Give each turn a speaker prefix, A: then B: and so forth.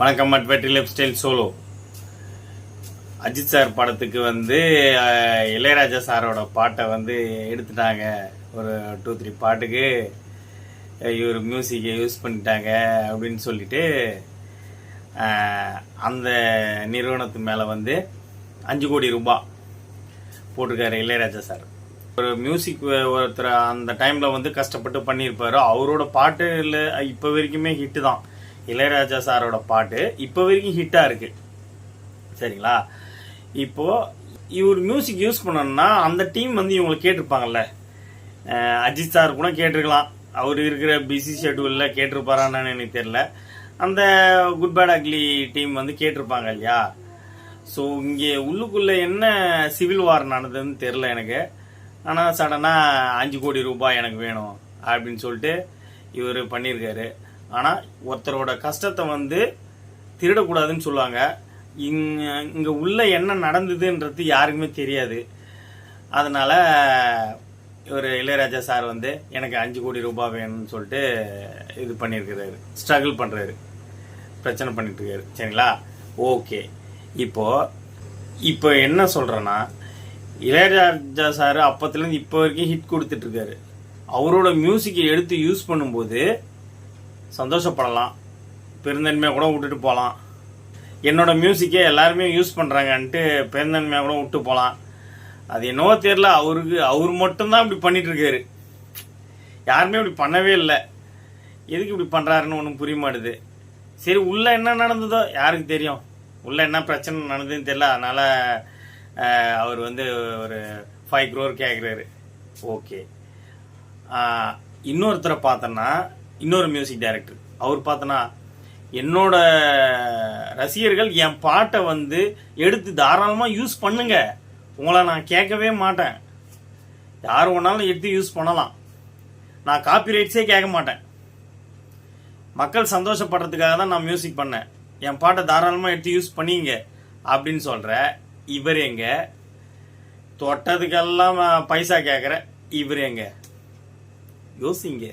A: வணக்கம் at lifestyle solo. Ajith sir படத்துக்கு வந்து இளையராஜா சாரோட பாட்டை வந்து எடுத்துட்டாங்க. ஒரு டூ த்ரீ பாட்டுக்கு இவர் மியூசிக்கை யூஸ் பண்ணிட்டாங்க அப்படின்னு சொல்லிட்டு அந்த நிறுவனத்து மேலே வந்து அஞ்சு கோடி ரூபாய் போட்டிருக்காரு இளையராஜா சார். ஒரு மியூசிக் ஒருத்தர் அந்த டைமில் வந்து கஷ்டப்பட்டு பண்ணியிருப்பாரு. அவரோட பாட்டு இல்லை இப்போ வரைக்குமே ஹிட்டு தான். இளையராஜா சாரோட பாட்டு இப்போ வரைக்கும் ஹிட்டாக இருக்கு. சரிங்களா? இப்போ இவர் மியூசிக் யூஸ் பண்ணணும்னா அந்த டீம் வந்து இவங்களை கேட்டிருப்பாங்கல்ல. அஜித் சார் கூட கேட்டிருக்கலாம். அவர் இருக்கிற பிஸி ஷெட்யூலில் கேட்டிருப்பாரான்னு எனக்கு தெரில அந்த குட் பேட் அக்லி டீம் வந்து கேட்டிருப்பாங்க இல்லையா? ஸோ இங்கே உள்ளுக்குள்ளே என்ன சிவில் வார் நடந்ததுன்னு தெரில எனக்கு. ஆனால் சடனாக அஞ்சு கோடி ரூபாய் எனக்கு வேணும் அப்படின்னு சொல்லிட்டு இவர் பண்ணியிருக்காரு. ஆனால் ஒருத்தரோட கஷ்டத்தை வந்து திருடக்கூடாதுன்னு சொல்லுவாங்க. இங்கே இங்கே உள்ள என்ன நடந்ததுன்றது யாருக்குமே தெரியாது. அதனால் இவர் இளையராஜா சார் வந்து எனக்கு அஞ்சு கோடி ரூபாய் வேணும்னு சொல்லிட்டு இது பண்ணியிருக்கிறாரு. ஸ்ட்ரகிள் பண்ணுறாரு பிரச்சனை பண்ணிட்டு இருக்காரு சரிங்களா? ஓகே. இப்போ இப்போ என்ன சொல்கிறேன்னா இளையராஜா சார் அப்பத்துலேருந்து இப்போ வரைக்கும் ஹிட் கொடுத்துட்ருக்காரு அவரோட மியூசிக்கை எடுத்து யூஸ் பண்ணும்போது சந்தோஷப்படலாம். பெருந்தன்மையாக கூட விட்டுட்டு போகலாம் என்னோடய மியூசிக்கே எல்லாருமே யூஸ் பண்ணுறாங்கன்ட்டு பெருந்தன்மையாக கூட விட்டு போகலாம் அது என்னவோ தெரியல அவருக்கு அவர் மட்டும்தான் இப்படி பண்ணிகிட்ருக்காரு யாருமே இப்படி பண்ணவே இல்லை. எதுக்கு இப்படி பண்ணுறாருன்னு ஒன்றும் புரிய மாட்டுது. சரி உள்ளே என்ன நடந்ததோ யாருக்கு தெரியும்? உள்ளே என்ன பிரச்சனை நடந்ததுன்னு தெரியல அதனால் அவர் வந்து ஒரு ஃபைவ் க்ரோர் கேட்குறாரு ஓகே இன்னொருத்தரை பார்த்தோன்னா இன்னொரு மியூசிக் டைரக்டர் அவர் பார்த்தோன்னா என்னோட ரசிகர்கள் என் பாட்டை வந்து எடுத்து தாராளமாக யூஸ் பண்ணுங்க. உங்களை நான் கேட்கவே மாட்டேன். யார் வேணாலும் எடுத்து யூஸ் பண்ணலாம். நான் காப்பி ரைட்ஸே கேட்க மாட்டேன். மக்கள் சந்தோஷப்படுறதுக்காக தான் நான் மியூசிக் பண்ணேன். என் பாட்டை தாராளமாக எடுத்து யூஸ் பண்ணிங்க. அப்படின்னு சொல்கிற இவர் எங்க? தொட்டதுக்கெல்லாம் பைசா கேட்குற இவர் எங்க? யோசிங்க.